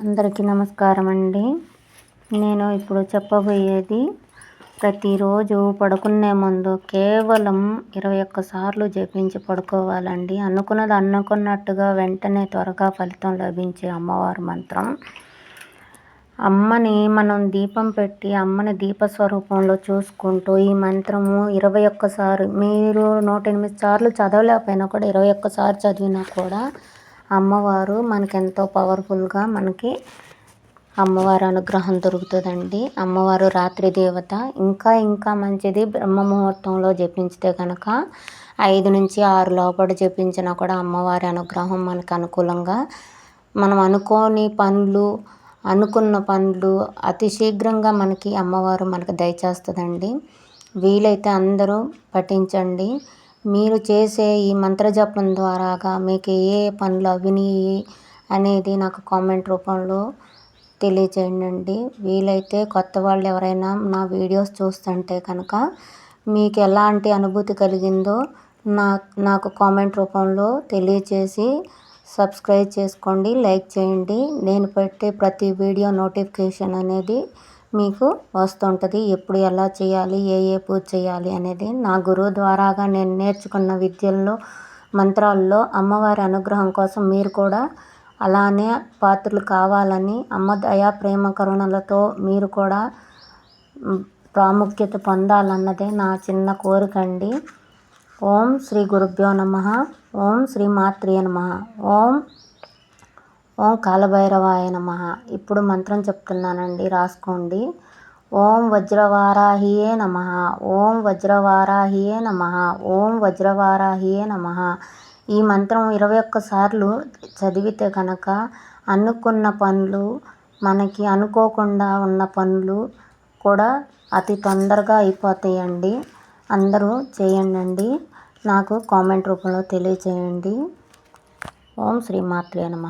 అందరికీ నమస్కారం అండి నేను ఇప్పుడు చెప్పబోయేది ప్రతిరోజు పడుకునే ముందు కేవలం ఇరవై ఒక్క సార్లు జపించి పడుకోవాలండి. అనుకున్నది అనుకున్నట్టుగా వెంటనే త్వరగా ఫలితం లభించే అమ్మవారి మంత్రం. అమ్మని మనం దీపం పెట్టి అమ్మని దీపస్వరూపంలో చూసుకుంటూ ఈ మంత్రము ఇరవై ఒక్కసారి మీరు నూట ఎనిమిది సార్లు చదవలేకపోయినా కూడా ఇరవై ఒక్కసారి చదివినా కూడా అమ్మవారు మనకెంతో పవర్ఫుల్గా మనకి అమ్మవారి అనుగ్రహం దొరుకుతుందండి. అమ్మవారు రాత్రి దేవత. ఇంకా ఇంకా మంచిది బ్రహ్మ ముహూర్తంలో జపించితే కనుక ఐదు నుంచి ఆరు లోపల జపించినా కూడా అమ్మవారి అనుగ్రహం మనకు అనుకూలంగా మనం అనుకోని పనులు అనుకున్న పనులు అతి శీఘ్రంగా మనకి అమ్మవారు మనకు దయచేస్తుందండి. వీలైతే అందరూ పఠించండి. మీరు చేసే ఈ మంత్రజపం ద్వారాగా మీకు ఏ పనులు అవినీయి అనేది నాకు కామెంట్ రూపంలో తెలియజేయండి వీలైతే కొత్త వాళ్ళు ఎవరైనా నా వీడియోస్ చూస్తుంటే కనుక మీకు ఎలాంటి అనుభూతి కలిగిందో నా నాకు కామెంట్ రూపంలో తెలియచేసి సబ్స్క్రైబ్ చేసుకోండి లైక్ చేయండి. నేను పెట్టే ప్రతి వీడియో నోటిఫికేషన్ అనేది మీకు వస్తుంటుంది. ఎప్పుడు ఎలా చేయాలి? ఏ ఏ పూజ చేయాలి అనేది నా గురువు ద్వారాగా నేను నేర్చుకున్న విద్యల్లో మంత్రాల్లో అమ్మవారి అనుగ్రహం కోసం మీరు కూడా అలానే పాత్రలు కావాలని అమ్మ దయా ప్రేమ కరుణలతో మీరు కూడా ప్రాముఖ్యత పొందాలన్నదే నా చిన్న కోరిక అండి. ఓం శ్రీ గురుభ్యో నమ. ఓం శ్రీ మాత్రే నమ. ఓం ఓం కాలభైరవాయ నమ. ఇప్పుడు మంత్రం చెప్తున్నానండి రాసుకోండి. ఓం వజ్రవారాహియే నమ. ఓం వజ్రవారాహియే నమ. ఓం వజ్రవారాహియే నమ. ఈ మంత్రం ఇరవై ఒక్కసార్లు చదివితే కనుక అనుకున్న పనులు మనకి అనుకోకుండా ఉన్న పనులు కూడా అతి తొందరగా అయిపోతాయండి. అందరూ చేయండి నాకు కామెంట్ రూపంలో తెలియచేయండి. ఓం శ్రీమాత్రే నమ.